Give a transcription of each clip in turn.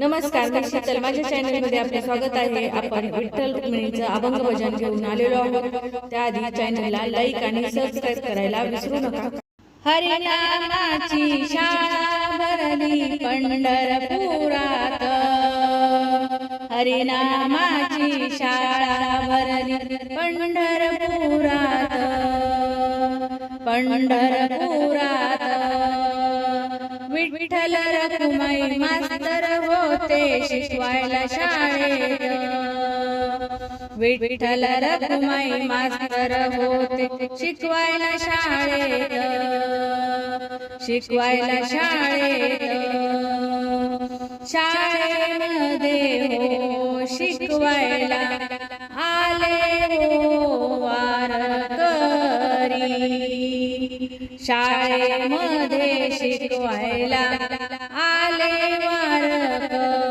नमस्कार मी शीतल. माझ्या चॅनलमध्ये आपले स्वागत आहे. आपण विठ्ठल रुक्मिणीचं अभंग भजन घेऊन आलेलो आहोत. त्याआधी चॅनलला लाईक आणि सबस्क्राईब करायला विसरू नका. हरिनामाची शाळा भरली पंढरपुरात. हरिनामाची शाळा भरली पंढरपुरात. पंढरपुरात. विठ्ठल रखुमाई मास्तर होते शिकवायला शाळेत विठ्ठल रखुमाई मास्तर होते शिकवायला शाळेत शिकवायला शाळेत शाळेमध्ये हो शिकवायला आले हो शाळेमध्ये शिकवायला आले वारकरी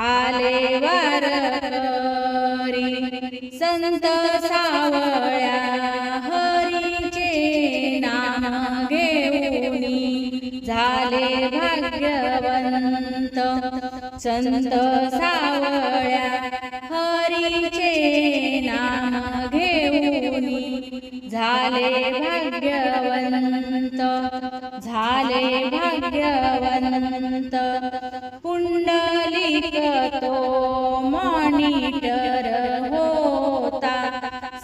आले वारकरी संत सावळ्या हरीचे नाम घेऊनी झाले भाग्यवंत संत सावळ्या हरीचे नाम घेऊ झाले भाग्यवंत झाले भाग्यवंत. पुंडलिक तो मॉनिटर होता.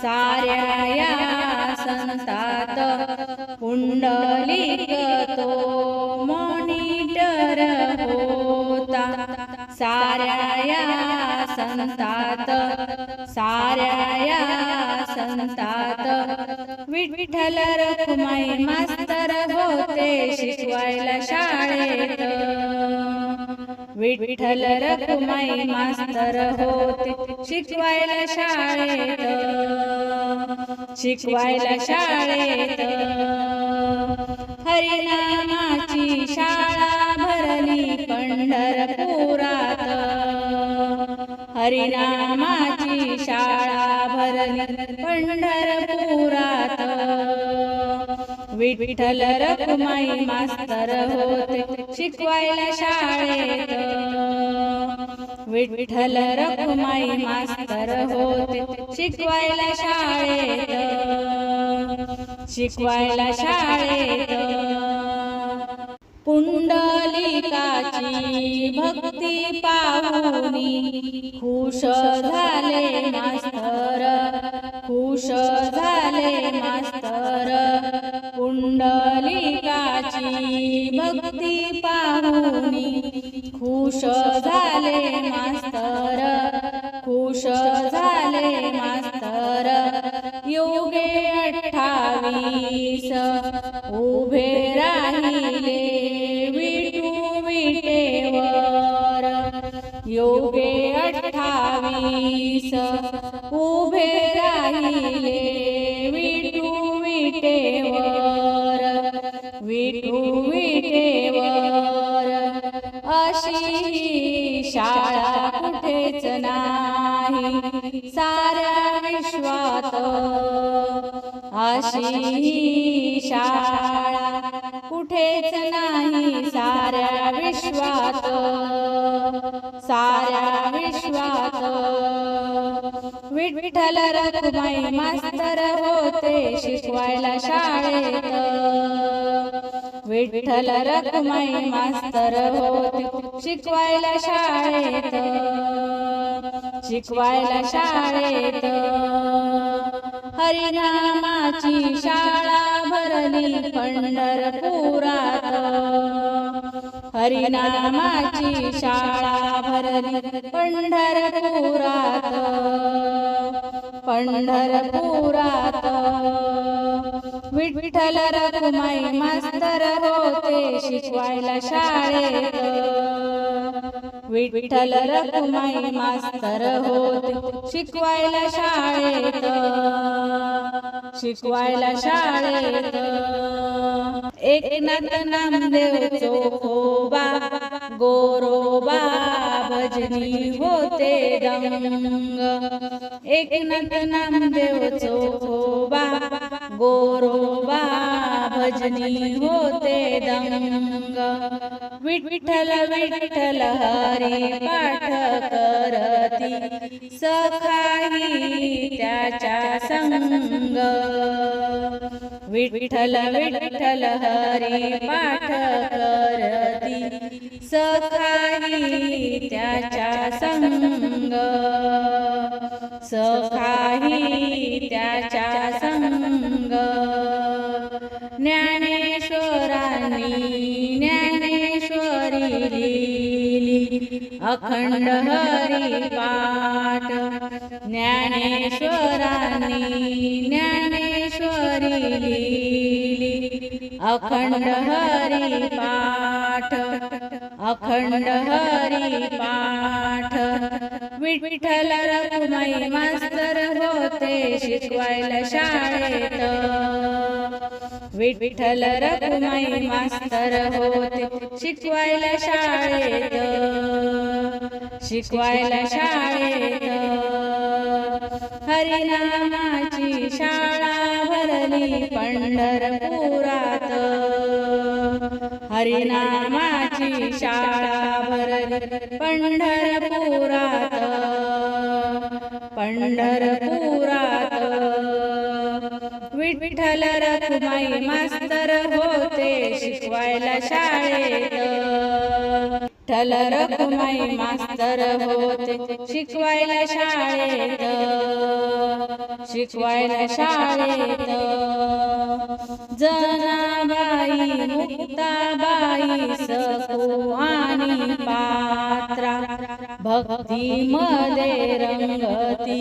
साऱ्या या संतात पुंडलिक तो मॉनिटर होता. साऱ्या या संतात साऱ्या या म्हणतात विठ्ठल रखुमाई मास्तर होते शिकवायला शाळेत. विठ्ठल रखुमाई मास्तर होते शिकवायला शाळेत. शिकवायला शाळेत. हरिनामाची शाळा भरली पंढरपुरात. हरिनामा पंढरपुरात विठ्ठल रखुमाई मास्तर होते शिकवायला शाळेत. विठ्ठल रखुमाई मास्तर होते शिकवायला शाळेत. शिकवायला शाळेत. पुंडलिकाची भक्ती पाहुनी खुश झाले मास्तर. खुश झाले मास्तर. कुंडलिकाची भक्ती पाहुनी खुश झाले मास्तर. खुश झाले मास्तर. योगे योगे अठ्ठावीस. उभे राहिले विटू विटेवर विटू विटेवर अशी शाळा कुठेच नाही. साऱ्या विश्वात. अशी शाळा कुठेच नाही. साऱ्या विश्वात. साऱ्या विश्वात विठ्ठल रखुमाई मास्तर होते शिकवायला शाळेत. विठ्ठल रखुमाई मास्तर होते शिकवायला शाळेत. शिकवायला शाळेत. हरिनामाची शाळा भरली पंढरपुरात. हरिनामाची शाळा भरली पंढरपुरात. पंढरपुरात. विठ्ठल रखुमाई मास्तर होते शिकवायला शाळेत. विठ्ठल रखुमाई मास्तर होते शिकवायला शाळेत. शिकवायला शाळेत एकनाथ नामदेव चोखोबा गोरोबा भजनी होते दंग. एकनाथ नामदेव चोखोबा गोरोबा भजनी होते दंग. विठ्ठल विठ्ठल हरी पाठ करती सखाई त्याच्या संग. विठ्ठल विठ्ठल हरी पाठ करती सखाई त्याच्या संग. सखाई त्याच्या अखंड हरी पाठ. ज्ञानेश्वरांनी ज्ञानेश्वरी लिहिली. अखंड हरी पाठ. अखंड हरी पाठ. विठ्ठल रखुमाई मास्तर होते शिकवायला शाळेत. विठ्ठल रखुमाई मास्तर होते शिकवायला शाळेत. शिकवायला शाळेत. हरिनामाची शाळा भरली पंढरपुरात. हरिनामाची शाळा भरली पंढरपुरात. पंढरपुरात. विठ्ठल रखुमाई मास्तर होते शिकवायला शाळेत. विठ्ठल रखुमाई मास्तर होते. शिकवायला शाळेत. शिकवायला शाळेत. जनाबाई मुक्ताबाई सकू आणि पात्रा. भक्ती मध्ये रंगती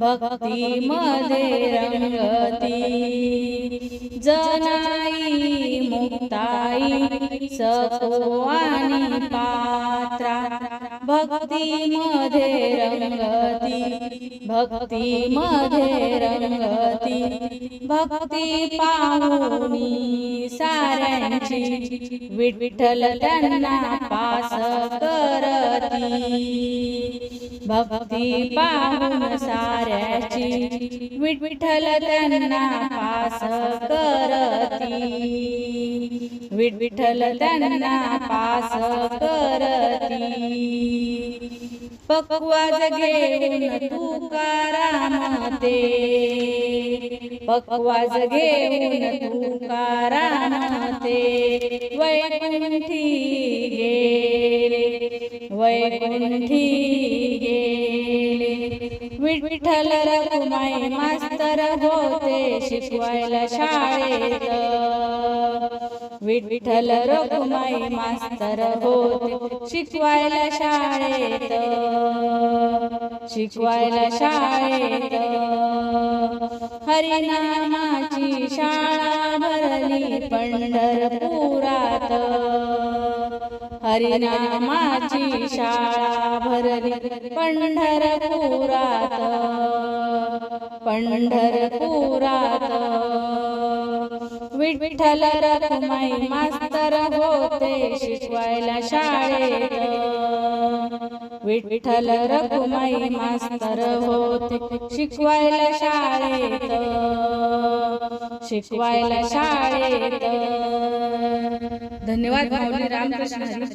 भक्ती मध्ये रंगती. जनाई मुक्ताई सकू आणि पात्रा. भक्ती मध्ये रंगती भक्ती मध्ये रंगती. भक्ती पाहुनी साऱ्यांची विठ्ठल त्यांना पास करती. भक्ती पाहून साऱ्याची विठ्ठल त्यांना पास करती. विठ्ठल त्यांना पास करती. पक्वाज घेऊन तुकाराम ते पक्वाज घेऊन तुकाराम ते वैकुंठी गेले. वैकुंठी गेले. विठ्ठल रघुमाई मास्तर होते शिकवायला शाळेत. विठ्ठल रघुमाई मास्तर होते शिकवायला शाळेत. शिकवायला शाळेत. हरिनामाची शाळा भरली पंढरपुरात. हरिनामाची शाळा भरली पंढरपुरात. पंढरपुरात. विठ्ठल रखुमाई मास्तर होते शिकवायला शाळेत. विठ्ठल रखुमाई मास्तर होते शिकवायला शाळेत. शिकवायला शाळेत. धन्यवाद रामकृष्ण.